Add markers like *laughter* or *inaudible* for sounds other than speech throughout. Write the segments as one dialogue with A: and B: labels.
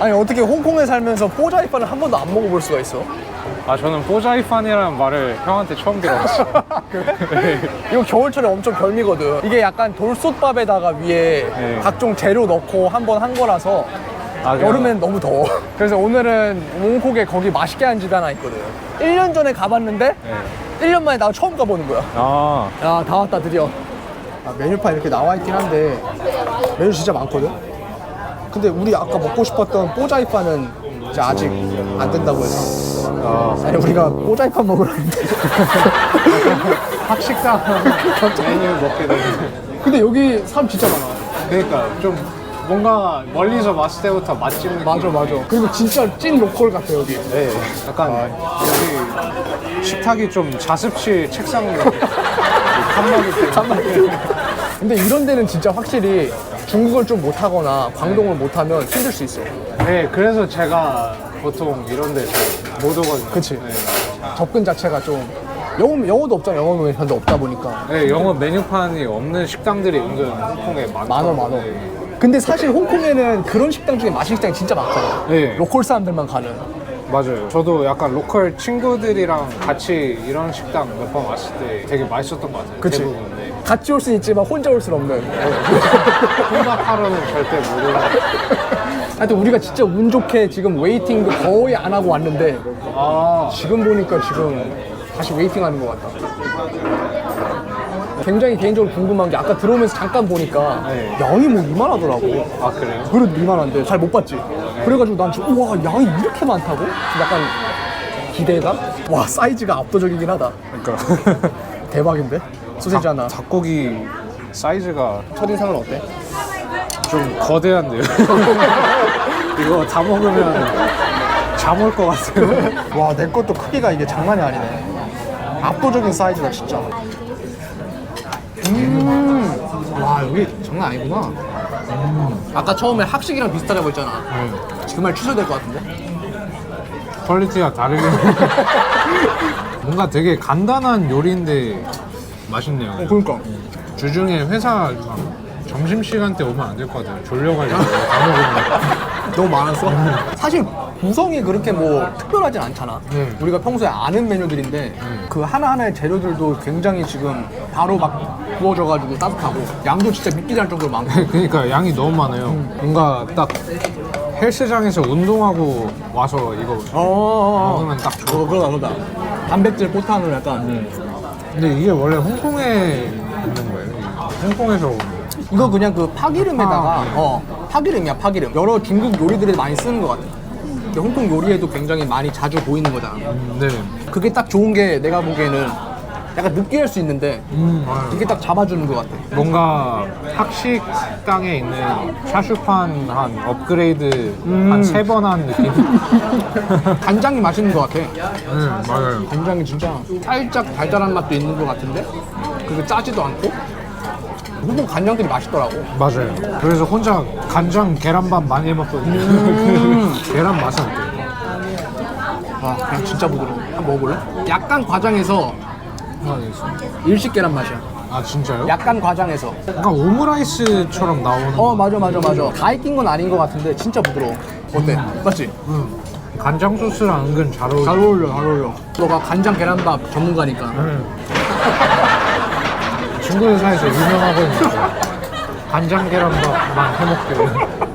A: 아니 어떻게 홍콩에 살면서 뽀자이파를 한 번도 안 먹어볼 수가 있어?
B: 아 저는 뽀자이판이라는 말을 형한테 처음 들어봤어요. *laughs*
A: 이거 겨울철에 엄청 별미거든. 이게 약간 돌솥밥에다가 위에
B: 네.
A: 각종 재료 넣고 한 번 한 거라서
B: 아, 그래요?
A: 여름엔 너무 더워. 그래서 오늘은 몽콕에 거기 맛있게 한집 하나 있거든. 1년 전에 가봤는데
B: 네.
A: 1년 만에 나 처음 가보는 거야.
B: 아
A: 야, 다 왔다 드디어. 아, 메뉴판 이렇게 나와 있긴 한데 메뉴 진짜 많거든. 근데 우리 아까 먹고 싶었던 뽀자이파는 이제 아직 안 된다고 해서
B: 아,
A: 아니 우리가 뽀자이파 먹으러 갔는데
B: 학식당 *laughs* 메뉴 먹게 되는.
A: 근데 여기 사람 진짜 많아.
B: 그러니까 좀 뭔가 멀리서 봤을 때부터 맛집 느낌.
A: 맞아 맞아. 그리고 진짜 찐 로컬 같아 여기.
B: 네, 약간 여기 식탁이 좀 자습실 책상 *laughs* 칸막이 때문에.
A: 근데 이런 데는 진짜 확실히 중국을 좀 못하거나 광동을 못하면 힘들 수 있어.
B: 네, 그래서 제가 보통 이런 데잘못 오거든요.
A: 그치.
B: 네.
A: 접근 자체가 좀 영어 영어도 없잖아. 영어는 별로 없다 보니까.
B: 네, 영어 메뉴판이 없는 식당들이 은근 홍콩에 많아요.
A: 많어 많어. 근데 사실 홍콩에는 그런 식당 중에 맛있는 식당이 진짜 많거든.
B: 네.
A: 로컬 사람들만 가는.
B: 맞아요. 저도 약간 로컬 친구들이랑 같이 이런 식당 몇 번 왔을 때 되게 맛있었던 것 같아요.
A: 그치.
B: 대부분. 네.
A: 같이 올수 있지만 혼자 올 수는 없는.
B: 혼밥하러는 절대 모르는.
A: 하여튼 우리가 진짜 운 좋게 지금 웨이팅도 거의 안 하고 왔는데
B: 아,
A: 지금 보니까 지금 다시 웨이팅 하는 것 같다. 굉장히 개인적으로 궁금한 게 아까 들어오면서 잠깐 보니까
B: 네.
A: 양이 뭐 이만하더라고.
B: 아 그래요?
A: 그래도 이만한데 잘 못 봤지. 그래가지고 난 지금 우와 양이 이렇게 많다고? 약간 기대감? 와 사이즈가 압도적이긴 하다.
B: 그러니까 *laughs*
A: 대박인데? 소세지 하나.
B: 닭고기 사이즈가
A: 첫인상은 어때?
B: 좀 거대한데요. *laughs* 이거 다 먹으면 잠올 것 같아요. *laughs*
A: 와 내 것도 크기가 이게 장난이 아니네. 압도적인 사이즈다 진짜. 음, 와 여기 장난 아니구나. 음. 아까 처음에 학식이랑 비슷하다고 했잖아. 그말 취소될 것 같은데?
B: 퀄리티가 다르게. *laughs* 뭔가 되게 간단한 요리인데 맛있네요.
A: 그러니까.
B: 주중에 회사 막 점심 시간 때 오면 안 될 것 같아요. 졸려가지고 *laughs* 다 먹으면.
A: 너무 많았어? 사실 구성이 그렇게 뭐 특별하진 않잖아.
B: 네.
A: 우리가 평소에 아는 메뉴들인데 그 하나하나의 재료들도 굉장히 지금 바로 막 구워져가지고 따뜻하고 양도 진짜 믿기지 않을 정도로 많고.
B: 그러니까 양이 너무 많아요. 뭔가 딱 헬스장에서 운동하고 와서 이거
A: 어,
B: 먹으면 딱 좋아.
A: 어, 그러다 그러다. 단백질 포탄을 약간.
B: 근데 이게 원래 홍콩에 있는 거예요? 홍콩에서 온 거예요?
A: 이거 그냥 그 파기름에다가
B: 아, 네.
A: 어 파기름이야 파기름. 여러 중국 요리들에 많이 쓰는 것 같아. 근데 홍콩 요리에도 굉장히 많이 자주 보이는 거잖아.
B: 네.
A: 그게 딱 좋은 게 내가 보기에는 약간 느끼할 수 있는데
B: 음.
A: 이게 딱 잡아주는 것 같아.
B: 뭔가 학식당에 있는 샤슈판 한 업그레이드 한 세 번 한 느낌? *laughs*
A: 간장이 맛있는 것 같아.
B: 네, 맞아요.
A: 간장이 진짜 살짝 달달한 맛도 있는 것 같은데 그게 짜지도 않고 홍콩 간장들이 맛있더라고.
B: 맞아요. 그래서 혼자 간장 계란밥 많이 해 먹거든요.
A: 음. *laughs*
B: 계란 맛은 어때요?
A: 아 그냥 진짜 부드러워. 한번 먹어볼래? 약간 과장해서. 일식 계란 맛이야.
B: 아 진짜요?
A: 약간 과장해서.
B: 약간 오므라이스처럼 나오는
A: 어 맞아 맞아 맞아. 다 익힌 건 아닌 것 같은데 진짜 부드러워. 어때? 맞지?
B: 음. 간장 소스랑 은근 잘 어울려.
A: 잘 어울려 잘 어울려. 너가 간장 계란밥 전문가니까.
B: 음. 친구들 사이에서 유명하거든요. 간장 계란밥만 해먹기로.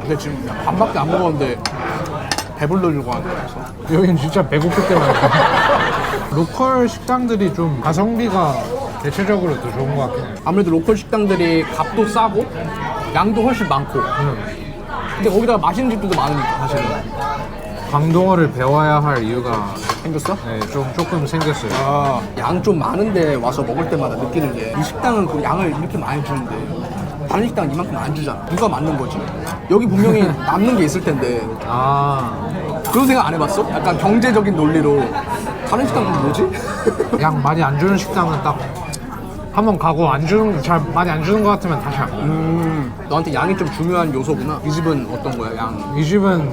A: 근데 지금 반밖에 안 먹었는데 배불러주고 하는 거라서.
B: 여긴 진짜 배고플 때만 로컬 식당들이 좀 가성비가 대체적으로 더 좋은 것 같긴 해요.
A: 아무래도 로컬 식당들이 값도 싸고 양도 훨씬 많고.
B: 음.
A: 근데 거기다가 맛있는 집들도 많으니까 사실은.
B: 광동어를 배워야 할 이유가
A: 생겼어?
B: 네, 좀 조금 생겼어요.
A: 아, 양 좀 많은데 와서 먹을 때마다 느끼는 게 이 식당은 그 양을 이렇게 많이 주는데 다른 식당은 이만큼 안 주잖아. 누가 맞는 거지? 여기 분명히 *laughs* 남는 게 있을 텐데
B: 아,
A: 그런 생각 안 해봤어? 약간 경제적인 논리로 다른 식당은 뭐지? *laughs*
B: 양 많이 안 주는 식당은 딱 한번 가고 안 주는 잘 많이 안 주는 것 같으면 다시 안 가요.
A: 음, 너한테 양이 좀 중요한 요소구나. 이 집은 어떤 거야, 양?
B: 이 집은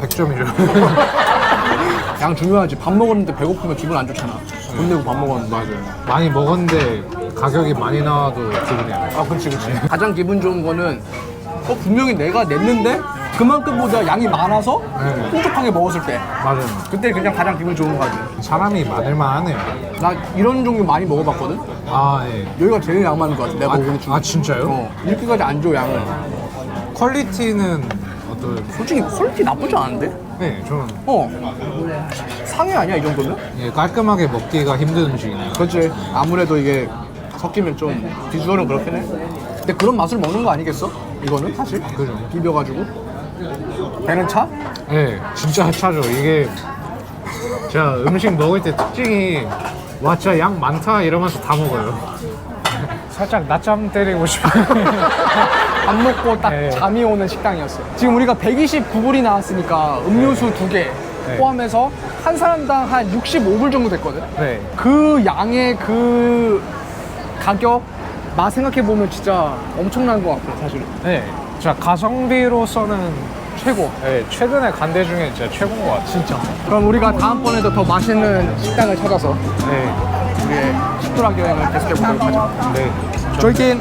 B: 100점이죠. *laughs*
A: 양 중요하지. 밥 먹었는데 배고프면 기분 안 좋잖아. 돈 내고 밥 먹었는데.
B: 맞아요. 많이 먹었는데 가격이 많이 나와도 기분이 안 나요.
A: 아, 그렇지, 그렇지. 가장 기분 좋은 거는 어, 분명히 내가 냈는데 그만큼보다 양이 많아서
B: 네.
A: 풍족하게 먹었을 때
B: 맞아요.
A: 그때 그냥 가장 기분 좋은 거 같아.
B: 사람이 많을만 하네요.
A: 나 이런 종류 많이 먹어봤거든.
B: 아, 예.
A: 여기가 제일 양 많은 것 같아. 내가 먹은 중.
B: 아, 아 진짜요?
A: 어, 이렇게까지 안 줘 양을.
B: 퀄리티는 어떨?
A: 솔직히 퀄리티 나쁘지 않은데?
B: 네, 저는
A: 어. 상해 아니야 이 정도면?
B: 예, 깔끔하게 먹기가 힘든 음식이네요.
A: 그렇지. 아무래도 이게 섞이면 좀 비주얼은 그렇긴 해. 근데 그런 맛을 먹는 거 아니겠어? 이거는 사실.
B: 그죠.
A: 비벼가지고. 배는 차?
B: 네, 진짜 차죠. 이게 제가 음식 먹을 때 특징이 와 진짜 양 많다 이러면서 다 먹어요. 살짝 낮잠 때리고 싶어요. *laughs*
A: 밥 먹고 딱
B: 네.
A: 잠이 오는 식당이었어. 지금 우리가 129불이 나왔으니까 음료수 두 개
B: 네.
A: 포함해서 한 사람당 한 65불 정도 됐거든.
B: 네,
A: 그 양의 그 가격 맛 생각해 보면 진짜 엄청난 것 같아 사실.
B: 네, 진짜 가성비로서는
A: 최고.
B: 네, 최근에 간 데 중에 진짜 최고인 것 같아요.
A: 진짜. 그럼 우리가 다음번에도 더 맛있는 식당을 찾아서
B: 네,
A: 우리의 식도락 여행을 계속해 보도록 하죠.
B: 네.
A: 조이킨